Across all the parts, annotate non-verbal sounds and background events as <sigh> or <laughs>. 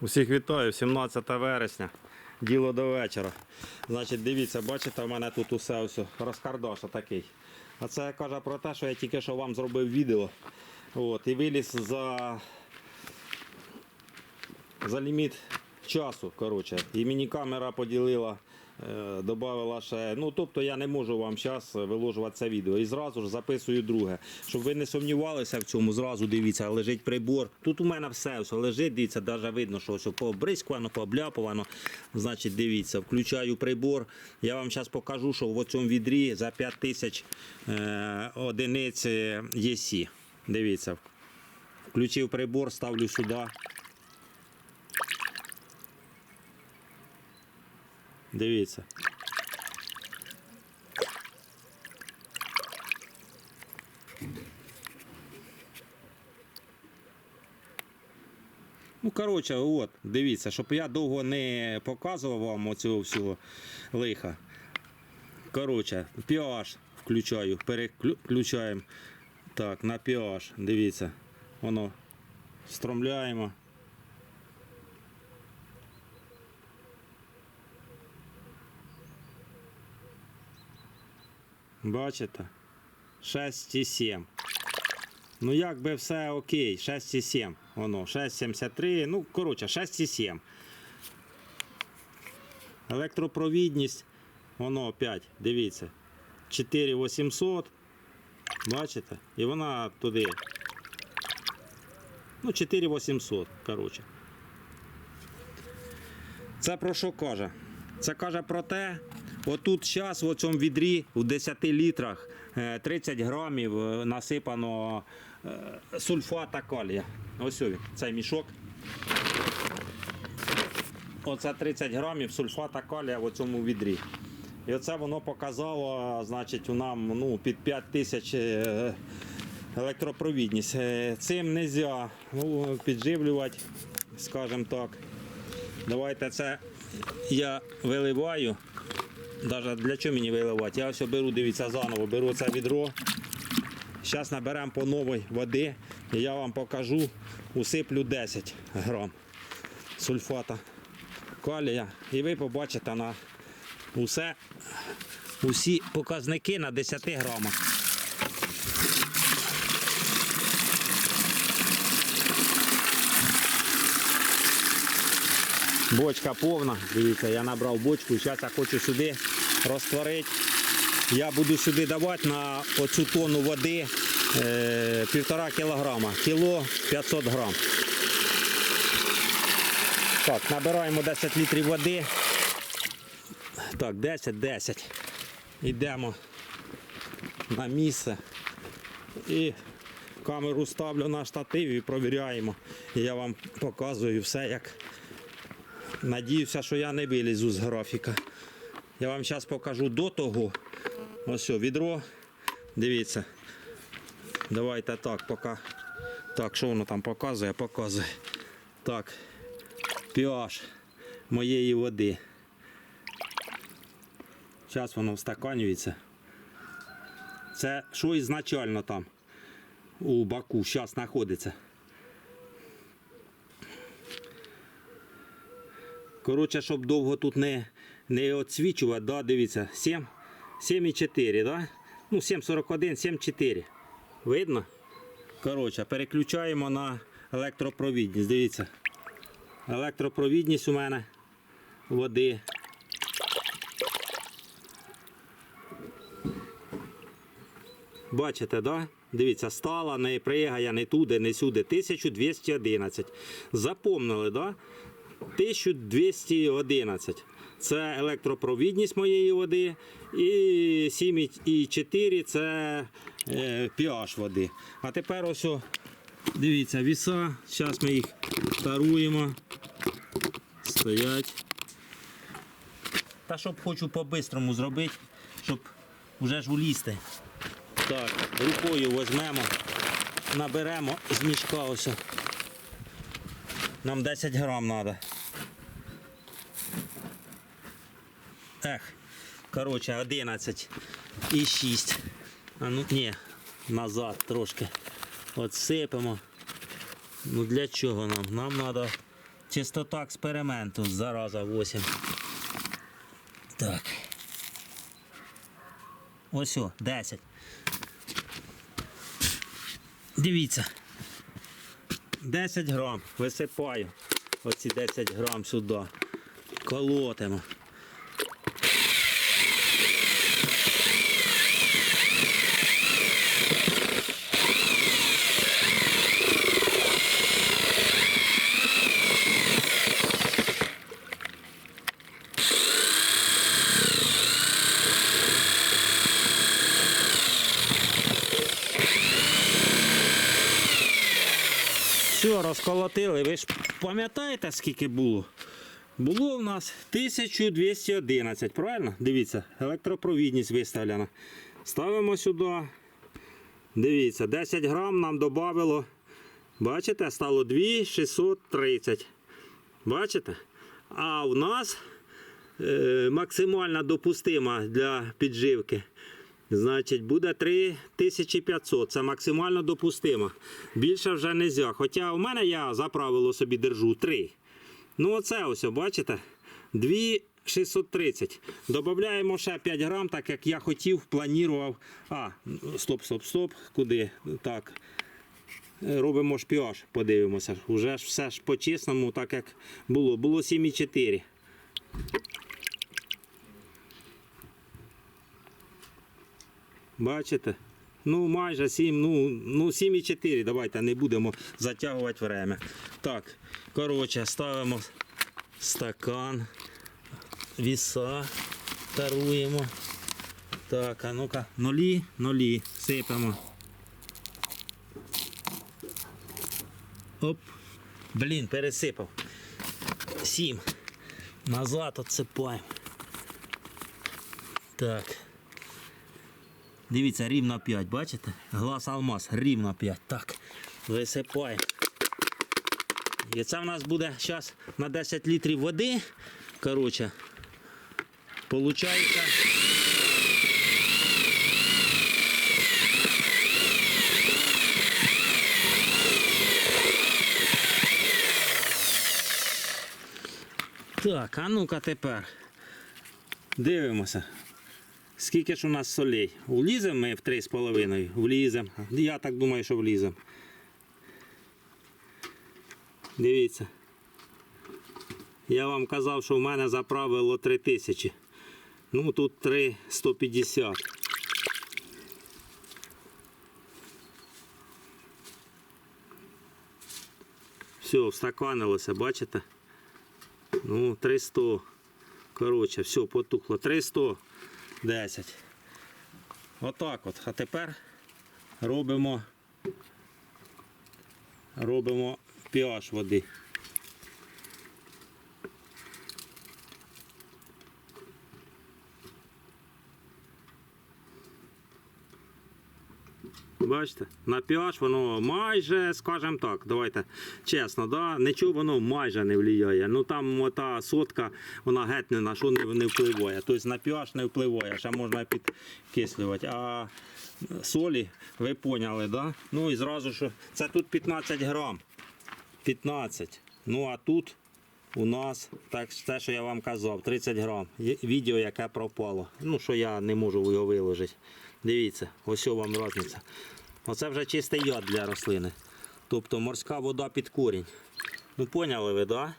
Усіх вітаю, 17 вересня. Діло до вечора. Значить, дивіться, бачите, в мене тут усе ось розкардаша такий. А це каже про те, що я тільки що вам зробив відео. От, і виліз за, за ліміт часу. Коротше. І мені камера поділила, е, ще. Ну, тобто я не можу вам зараз виложувати це відео. І зразу ж записую друге. Щоб ви не сумнівалися в цьому, зразу дивіться, лежить прибор. Тут у мене все, все лежить, дивіться, навіть видно, що все пообрискувано, пообляпувано. Значить, дивіться, включаю прибор. Я вам зараз покажу, що в цьому відрі за 5000 е, одиниць ЄСі. Дивіться. Включив прибор, ставлю сюди. Дивіться. Ну, коротше, от, дивіться, щоб я довго не показував вам оцього всього лиха. Коротше, pH включаю, переключаємо. Так, на pH, дивіться, воно стромляємо. Бачите? 6,7. Ну, якби все окей, 6,7. Воно, 6,73. Ну, коротше, 6,7. Електропровідність, воно опять, дивіться. 4800. Бачите? І вона туди. Ну, 4800, коротше. Це про що каже? Це каже про те, отут зараз в цьому відрі в 10 літрах е, 30 грамів е, насипано е, сульфата калія. Ось він, цей мішок. Оце 30 грамів сульфата калія в цьому відрі. І оце воно показало, значить, нам ну, під 5 тисяч е, електропровідність. Е, Цим не можна ну, підживлювати, скажімо так. Давайте це я виливаю. Даже для чого мені виливати? Я все беру, дивіться, заново беру це відро. Зараз наберемо по новій води і я вам покажу, усиплю 10 грам сульфата калія. І ви побачите на усе, усі показники на 10 грамах. Бочка повна. Дивіться, я набрав бочку. Зараз я хочу сюди розтворити. Я буду сюди давати на оцю тонну води е, півтора кілограма. Кіло 500 грам. Так, набираємо 10 літрів води. Так, 10, 10. Йдемо на місце. І камеру ставлю на штатив і провіряємо. І я вам показую все, як Надіюся, що я не вилізу з графіка. Я вам зараз покажу до того. Ось о, відро. Дивіться. Давайте так, поки. Так, що воно там показує? Показує. Так. pH моєї води. Зараз воно встаканюється. Це що ізначально там у баку зараз знаходиться. Коротше, щоб довго тут не, не відсвічувати, да, дивіться, 7, 7,4, да? Ну, 7,41, 7,4. Видно? Коротше, переключаємо на електропровідність. Дивіться. Електропровідність у мене води. Бачите, да? Дивіться, стала, не пригає, не туди, не сюди. 1211. Запомнили, да? 1211. Це електропровідність моєї води. І 7,4 це е, pH води. А тепер ось, дивіться, віса. Зараз ми їх таруємо. Стоять. Та щоб хочу по-бистрому зробити, щоб вже ж улізти. Так, рукою візьмемо, наберемо з мішка ось. Нам 10 грам треба. Ех, коротше, 11 і 6. А ну ні, назад трошки. От сипемо. Ну для чого нам? Нам треба Чистота експерименту, зараза 8. Так. Ось о, 10. Дивіться. 10 грам висипаю. Оці 10 грам сюди. Колотимо. Все, розколотили. Ви ж пам'ятаєте, скільки було? Було в нас 1211, правильно? Дивіться, електропровідність виставлена. Ставимо сюди. Дивіться, 10 грам нам додавало. Бачите, стало 2630. Бачите? А у нас е, максимальна допустима для підживки. Значить, буде 3500. Це максимально допустимо. Більше вже не можна. Хоча у мене я за правило собі держу 3. Ну, оце ось, бачите? 2630. Додаємо ще 5 грам, так як я хотів, планував. А, стоп, стоп, стоп. Куди? Так. Робимо шпіаж, подивимося. Уже ж все ж по-чесному, так як було. Було 7,4. Бачите? Ну, майже 7, ну, ну 7,4. Давайте не будемо затягувати время. Так, коротше, ставимо стакан, віса, таруємо. Так, а ну-ка, нулі, нулі, сипемо. Оп. Блін, пересипав. Сім. Назад отсипаємо. Так. Дивіться, рівно 5, бачите? Глаз алмаз, рівно 5. Так, висипаємо. І це в нас буде зараз на 10 літрів води. Коротше, получається. Так, а ну-ка тепер. Дивимося. Скільки ж у нас солей? Вліземо ми в 3,5? Вліземо. Я так думаю, що вліземо. Дивіться. Я вам казав, що в мене заправило 3000. Ну тут 3,150. Все, встаканилося, бачите? Ну, 300. Коротше, все, потухло. 300. 10. Отак от. А тепер робимо, робимо pH води. Бачите, на pH воно майже, скажімо так, давайте чесно, да, нічого воно майже не впливає. Ну там та сотка, вона геть не на що не, впливає. Тобто на pH не впливає, ще можна підкислювати. А солі, ви поняли, да? Ну і зразу що це тут 15 грам. 15. Ну а тут у нас так, те, що я вам казав, 30 грам. Відео, яке пропало. Ну, що я не можу його виложити. Дивіться, ось вам різниця. Оце вже чистий яд для рослини. Тобто морська вода під корінь. Ну поняли ви, да?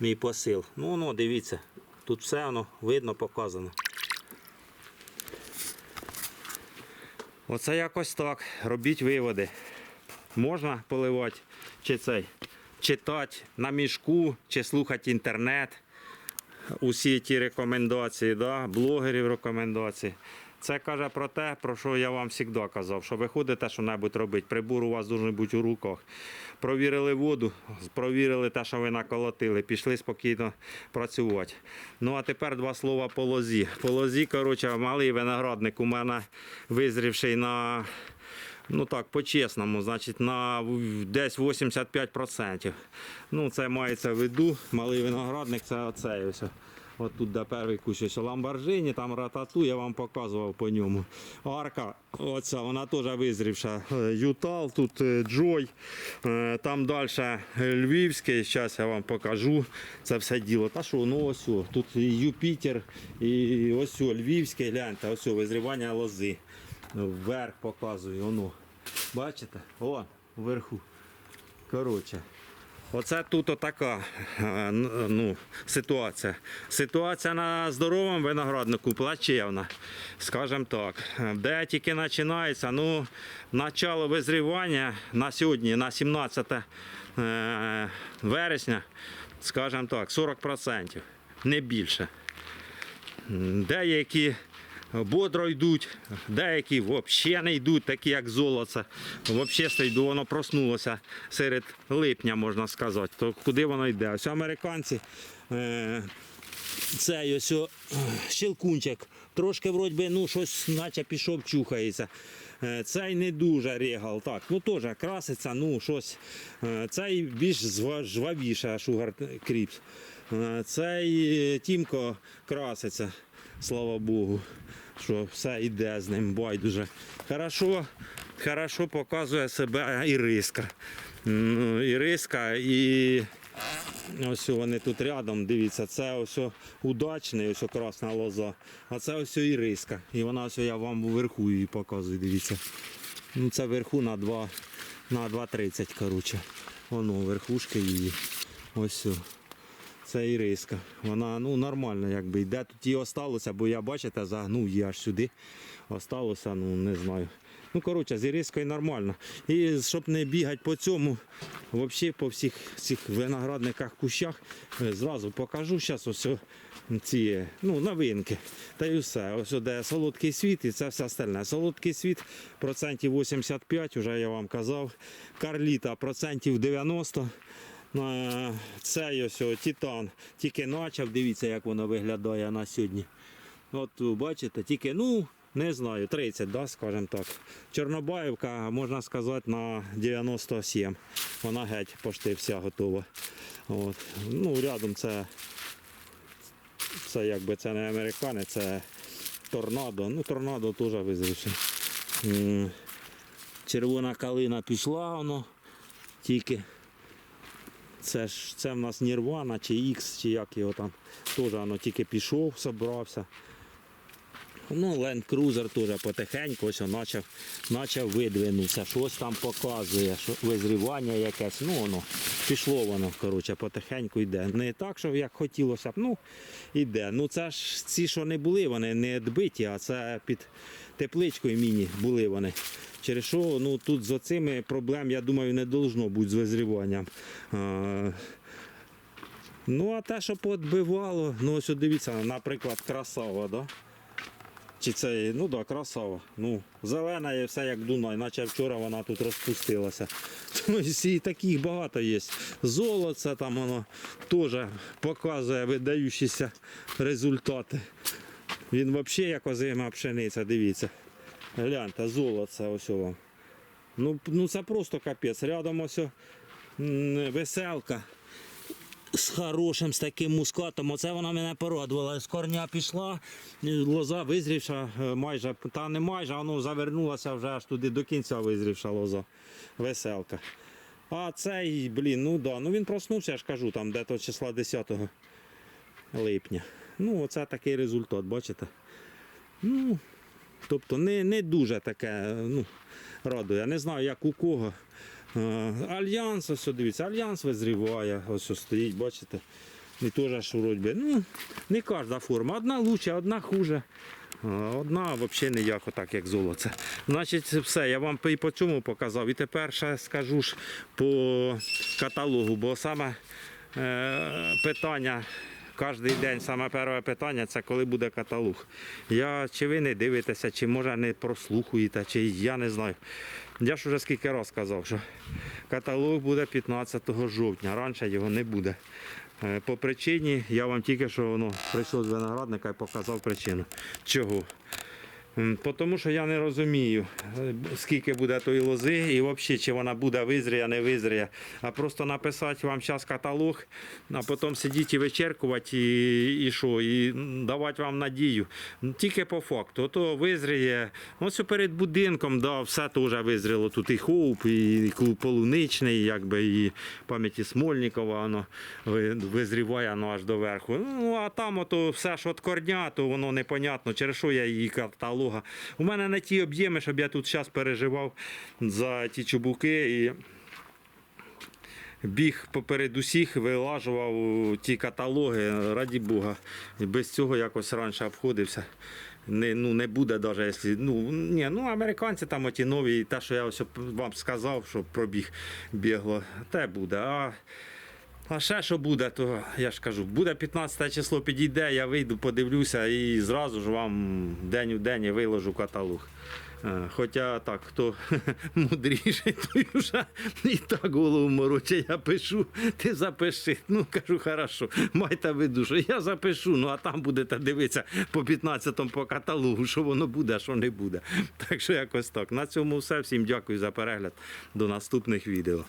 Мій посил. Ну, ну, дивіться. Тут все воно видно, показано. Оце якось так. Робіть виводи. Можна поливати чи цей, читати на мішку, чи слухати інтернет. Усі ті рекомендації, да? блогерів рекомендації. Це каже про те, про що я вам завжди казав, що ви ходите що-небудь робити, прибор у вас дуже бути у руках. Провірили воду, провірили те, що ви наколотили, пішли спокійно працювати. Ну а тепер два слова по лозі. По лозі, коротше, малий виноградник у мене визрівший на Ну так, по-чесному, значить, на десь 85%. Ну, це мається в виду. Малий виноградник це оцей ось. От тут де перший кущ, ось Ламборджині, там ратату, я вам показував по ньому. Арка, оця, вона теж визрівша. Е, Ютал, тут е, Джой, Е, там далі Львівський, зараз я вам покажу це все діло. Та що, ну ось, тут Юпітер, і ось Львівський, гляньте, ось визрівання лози. Вверх показую, воно. Бачите? О, вверху. Коротше. Оце тут отака е, ну, ситуація. Ситуація на здоровому винограднику плачевна, скажімо так. Де тільки починається, ну, начало визрівання на сьогодні, на 17 е, вересня, скажімо так, 40%, не більше. Деякі бодро йдуть, деякі взагалі не йдуть, такі як золоце. Взагалі стоїть, воно проснулося серед липня, можна сказати. То куди воно йде? Ось американці. Е- цей ось щелкунчик. Трошки вроді ну щось наче пішов, чухається. Е, Цей не дуже регал, так, ну теж краситься, ну щось. Е, Цей більш жвавіше шугар кріпс. Цей тімко краситься, слава Богу, що все йде з ним байдуже. Хорошо, хорошо показує себе іриска. Ну, Іриска і Ось вони тут рядом, дивіться, це ось удачний, ось красна лоза, а це ось іриска. І вона ось я вам вверху її показую, дивіться. Ну це вверху на 2, на 2,30, коротше. Воно верхушки її. Ось. Це іриска. Вона ну, нормально якби йде. Тут її осталося, бо я бачите, загнув її аж сюди. Осталося, ну не знаю. Ну, коротше, з ірискою нормально. І щоб не бігати по цьому, взагалі по всіх цих виноградниках, кущах, е, зразу покажу зараз ось ці ну, новинки. Та й все. Ось де солодкий світ і це все остальне. Солодкий світ процентів 85, вже я вам казав. Карліта процентів 90. Е, Цей ось Титан тільки почав, дивіться, як воно виглядає на сьогодні. От бачите, тільки, ну, не знаю, 30, да, скажімо так. Чорнобаївка, можна сказати, на 97. Вона геть почти вся готова. От. Ну, рядом це, це якби це не американець, це торнадо. Ну, торнадо теж. М, Червона калина пішла, воно тільки. Це ж це в нас Нірвана чи X, чи як його там. Теж воно тільки пішов, собрався. Ну, Land Cruiser теж потихеньку ось он почав, почав видвинувся, щось там показує, що визрівання якесь. Ну воно пішло воно, коротше, потихеньку йде. Не так, що як хотілося б, ну йде. Ну це ж ці, що не були, вони не відбиті, а це під тепличкою міні були вони. Через що ну, тут з оцими проблем, я думаю, не должно бути з визріванням. Ну, а те, що подбивало, ну ось дивіться, наприклад, красава, да? Чи це, ну да, красава. Ну, зелена і все як Дунай, наче вчора вона тут розпустилася. <laughs> І таких багато є. Золоце там воно теж показує видаючіся результати. Він взагалі як озима пшениця, дивіться. Гляньте, золоце ось вам. Ну, ну це просто капець. Рядом ось веселка з хорошим, з таким мускатом. Оце вона мене порадувала. З корня пішла, лоза визрівша е, майже, та не майже, воно завернулася вже аж туди до кінця визрівша лоза. Веселка. А цей, блін, ну да, ну він проснувся, я ж кажу, там де-то числа 10 липня. Ну, оце такий результат, бачите? Ну, тобто не, не дуже таке ну, радує. Я не знаю, як у кого. Альянс, ось дивіться, альянс визріває, ось стоїть, бачите. І теж вроді ну, не кожна форма. Одна лучше, одна хуже. Одна взагалі ніяк, так як золоце. Значить, все, я вам і по цьому показав. І тепер ще скажу ж по каталогу, бо саме е, питання. Кожний день саме перше питання це коли буде каталог. Я чи ви не дивитеся, чи може не прослухуєте, чи я не знаю. Я ж уже скільки разів казав, що каталог буде 15 жовтня, раніше його не буде. Е, По причині, я вам тільки що воно прийшло з виноградника і показав причину. Чого? Тому що я не розумію, е, скільки буде тої лози, і взагалі, чи вона буде визріє, не визріє. А просто написати вам зараз каталог, а потім сидіти і вичеркувати, і, і що, і давати вам надію. Ну, Тільки по факту. Ото визріє. Ось перед будинком, да, все теж визріло. Тут і хоуп, і полуничний, якби, і пам'яті Смольникова, воно визріває воно аж до верху. Ну, а там ото все ж от корня, то воно непонятно, через що я її каталога. У мене не ті об'єми, щоб я тут зараз переживав за ті чубуки і біг поперед усіх, вилажував ті каталоги, раді Бога. І без цього якось раніше обходився. Не, ну, не буде навіть, якщо. Ну, ні, ну, американці там оті нові, те, що я ось вам сказав, що пробіг бігло, те буде. А, а ще що буде, то я ж кажу, буде 15 число підійде, я вийду, подивлюся і зразу ж вам день у день виложу каталог. Е, Хоча так, хто <laughs> мудріший, той вже і так голову мороче, я пишу, ти запиши. Ну кажу, хорошо, майте виду, що я запишу, ну а там будете дивитися по 15-му по каталогу, що воно буде, а що не буде. Так що якось так. На цьому все. Всім дякую за перегляд. До наступних відео.